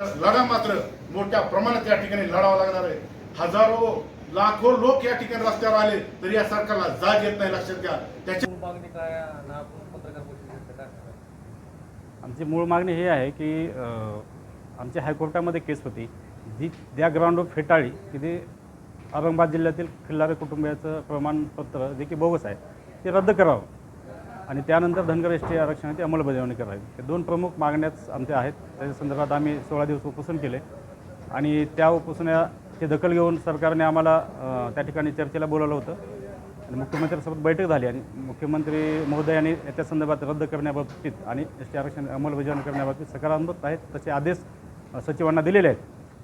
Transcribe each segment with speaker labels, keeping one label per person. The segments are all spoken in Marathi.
Speaker 1: लढा मात्र मोठ्या प्रमाणात या ठिकाणी लढावा लागणार आहे. हजारो लाखो लोक या ठिकाणी रस्त्यावर आले तरी या सरकारला जाग येत नाही लक्षात घ्या. त्याच्या
Speaker 2: मूळ मागणी काय?
Speaker 3: आमची मूळ मागणी ही आहे की आमच्या हायकोर्टामध्ये केस होती. जी त्या ग्राउंडवर फेटाळली की ते औरंगाबाद जिल्ह्यातील खिल्लारे कुटुंबियाचं प्रमाणपत्र जे की बोगस आहे ते रद्द करावं. आणि त्यानंतर धनगर एस टी आरक्षणाची अंमलबजावणी करावी. हे दोन प्रमुख मागण्याच आमच्या आहेत. त्याच्या संदर्भात आम्ही सोळा दिवस उपोषण केले. आणि त्या उपोषणाची दखल घेऊन सरकारने आम्हाला त्या ठिकाणी चर्चेला बोलावलं होतं. आणि मुख्यमंत्र्यांसोबत बैठक झाली आणि मुख्यमंत्री महोदयांनी याच्या संदर्भात रद्द करण्याबाबतीत आणि एस टी आरक्षण अंमलबजावणी करण्याबाबतीत सकारात्मक आहेत तसे आदेश सचिवांना दिलेले आहेत.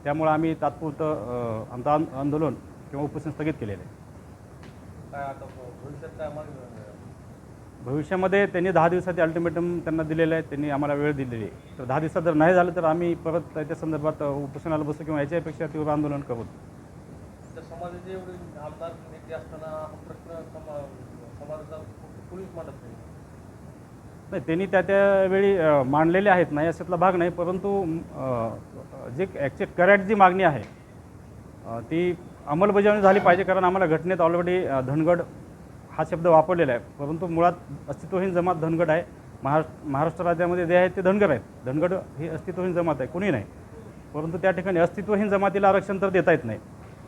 Speaker 3: त्यामुळे आम्ही तात्पुरतं आमचं आंदोलन किंवा उपोषण स्थगित केलेलं आहे. भविष्यामध्ये त्यांनी दहा दिवसाचे अल्टिमेटम त्यांना दिलेलं आहे त्यांनी आम्हाला वेळ दिलेली आहे. तर दहा दिवसात जर नाही झालं तर आम्ही परत त्याच्या संदर्भात उपोषणाला बसू किंवा याच्यापेक्षा तीव्र आंदोलन करू.
Speaker 2: तर समाजाचे एवढे आमदार नेते असताना प्रश्न समा समाजाचा पोलीस मांडत नाही.
Speaker 3: नाही त्यांनी त्या त्यावेळी मांडलेले आहेत नाही अशातला भाग नाही परंतु जे ॲक्च्युअल करेक्ट जी मागणी आहे ती अंमलबजावणी झाली पाहिजे कारण आम्हाला घटनेत ऑलरेडी धनगड हा शब्द वापरलेला आहे. परंतु मुळात अस्तित्वहीन जमात धनगड आहे. महाराष्ट्र महाराष्ट्र राज्यामध्ये जे आहेत ते धनगर आहेत धनगड ही अस्तित्वहीन जमात आहे कुणी नाही. परंतु त्या ठिकाणी अस्तित्वहीन जमातीला आरक्षण तर देता येत नाही.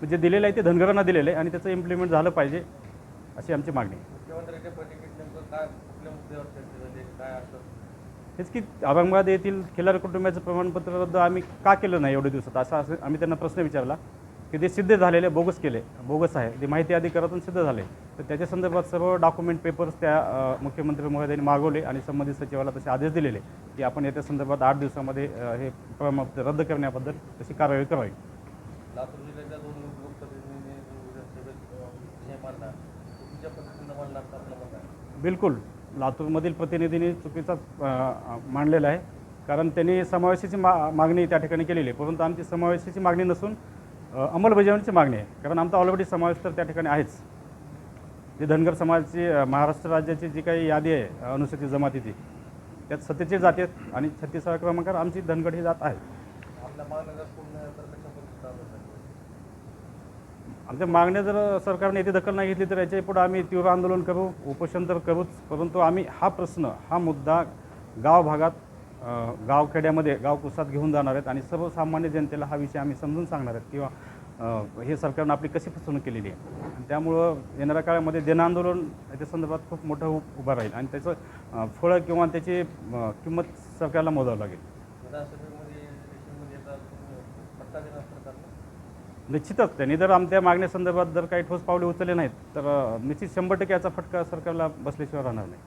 Speaker 3: म्हणजे दिलेलं आहे ते धनगरांना दिलेलं आहे आणि त्याचं इम्प्लिमेंट झालं पाहिजे अशी आमची मागणी आहे. हेच की औरंगाबाद येथील खिलारी कुटुंबाचं प्रमाणपत्र रद्द आम्ही का केलं नाही एवढे दिवसात? असा असं आम्ही त्यांना प्रश्न विचारला. की ते सिद्ध झालेले बोगस केले बोगस आहे ते माहिती अधिकारातून सिद्ध झाले तर त्याच्या संदर्भात सर्व डॉक्युमेंट पेपर्स त्या मुख्यमंत्री महोदयांनी मागवले आणि संबंधित सचिवाला तसे आदेश दिलेले की आपण याच्या संदर्भात आठ दिवसामध्ये हे रद्द करण्याबद्दल तशी कारवाई करावी. बिलकुल. लातूरमधील प्रतिनिधींनी चुकीचा मांडलेला आहे. कारण त्यांनी समावेशाची मा मागणी त्या ठिकाणी केलेली आहे. परंतु आमची समावेशाची मागणी नसून अंमलबजावणीची मागणी आहे. कारण आमचा ऑलरेडी समावेश तर त्या ठिकाणी आहेच. जी धनगर समाजाची महाराष्ट्र राज्याची जी काही यादी आहे अनुसूचित जमातीची त्यात सत्तेचे जाती आहेत आणि छत्तीसाव्या क्रमांकावर आमची धनगड ही जात आहे. आमच्या मागण्या जर सरकारने येथे दखल नाही घेतली तर याच्यापुढे आम्ही तीव्र आंदोलन करू उपोषण तर करूच परंतु आम्ही हा प्रश्न हा मुद्दा गाव भागात गावखेड्यामध्ये गाव कुसात घेऊन जाणार आहेत आणि सर्वसामान्य जनतेला हा विषय आम्ही समजून सांगणार आहेत किंवा हे सरकारनं आपली कशी फसवणूक केलेली आहे. आणि त्यामुळं येणाऱ्या काळामध्ये जनआंदोलन याच्या संदर्भात खूप मोठं उभं राहील आणि त्याचं फळं किंवा त्याची किंमत सरकारला मोजावं लागेल. निश्चितच. त्यांनी जर आमच्या मागण्यासंदर्भात जर काही ठोस पावले उचलले नाहीत तर निश्चित शंभर टक्के याचा फटका सरकारला बसल्याशिवाय राहणार नाही.